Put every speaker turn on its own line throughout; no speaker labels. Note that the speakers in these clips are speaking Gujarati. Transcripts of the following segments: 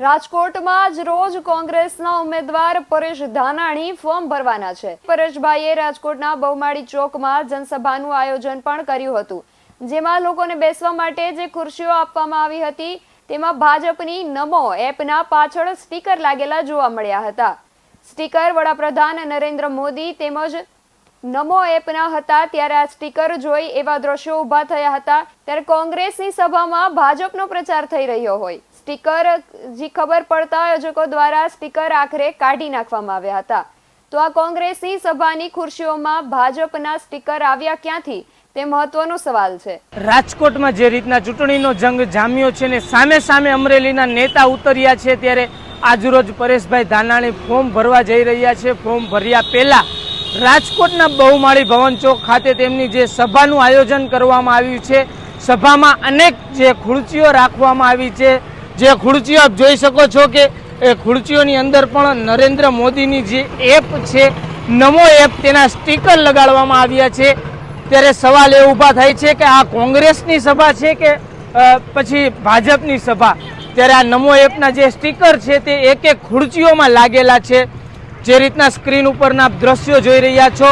રાજકોટમાં જ રોજ કોંગ્રેસના ઉમેદવાર પરેશ ધાનાણી ફોર્મ ભરવાના છે. પરેશભાઈએ રાજકોટના બહુમાળી ચોકમાં જનસભાનું આયોજન પણ કર્યું હતું. જેમાં લોકોને બેસવા માટે જે ખુરશીઓ આપવામાં આવી હતી, તેમાં ભાજપની નમો એપના પાછળ સ્ટીકર લાગેલા જોવા મળ્યા હતા. સ્ટીકર વડાપ્રધાન નરેન્દ્ર મોદી તેમજ નમો એપના હતા ત્યારે આ સ્ટીકર જોઈ એવા દ્રશ્યો ઊભા થયા હતા. ત્યારે કોંગ્રેસની સભામાં ભાજપનો પ્રચાર થઈ રહ્યો હોય. સ્ટીકર જી ખબર પડતા આયોજકો દ્વારા સ્ટીકર આખરે કાઢી નાખવામાં આવ્યા હતા. તો આ કોંગ્રેસની સભાની ખુરશીઓમાં ભાજપના સ્ટીકર આવ્યા ક્યાંથી? તે મહત્વનો સવાલ છે.
રાજકોટમાં જે રીતના ચૂંટણીનો જંગ જામ્યો છે ને સામે સામે અમરેલીના નેતા ઉતર્યા છે ત્યારે આજરોજ પરેશભાઈ ધાનાણી ફોર્મ ભરવા જઈ રહ્યા છે. ફોર્મ ભર્યા પહેલા રાજકોટના બહુમાળી ભવન ચોક ખાતે તેમની જે સભાનું આયોજન કરવામાં આવ્યું છે. સભામાં અનેક જે ખુરચીઓ રાખવામાં આવી છે. જે ખુરચીઓ આપ જોઈ શકો છો કે એ ખુરચીઓની અંદર પણ નરેન્દ્ર મોદીની જે એપ છે, નમો એપ તેના સ્ટીકર લગાડવામાં આવ્યા છે. ત્યારે સવાલ એ ઊભા થાય છે કે આ કોંગ્રેસની સભા છે કે પછી ભાજપની સભા? ત્યારે આ નમો એપના જે સ્ટીકર છે તે એક એક ખુરચીઓમાં લાગેલા છે. જે રીતના સ્ક્રીન ઉપરના દ્રશ્યો જોઈ રહ્યા છો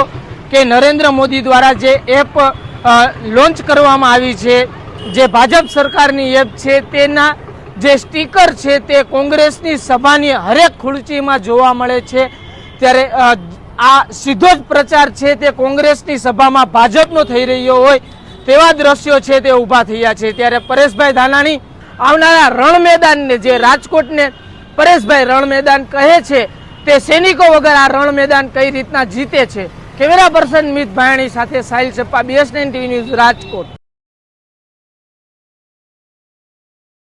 કે નરેન્દ્ર મોદી દ્વારા જે એપ લોન્ચ કરવામાં આવી છે, જે ભાજપ સરકારની એપ છે, તેના જે સ્ટીકર છે તે કોંગ્રેસની સભાની હરેક ખુરચીમાં જોવા મળે છે. ત્યારે આ સીધો જ પ્રચાર છે તે કોંગ્રેસની સભામાં ભાજપનો થઈ રહ્યો હોય તેવા દ્રશ્યો છે તે ઊભા થયા છે. ત્યારે પરેશભાઈ ધાનાણી આવનારા રણ મેદાનને જે રાજકોટને પરેશભાઈ રણ મેદાન કહે છે તે સૈનિકો વગર આ રણ મેદાન કઈ રીતના જીતે છે? કેમેરા પર્સન મિત ભાયણી સાથે Sahil Sappa BS nine TV news Rajkot.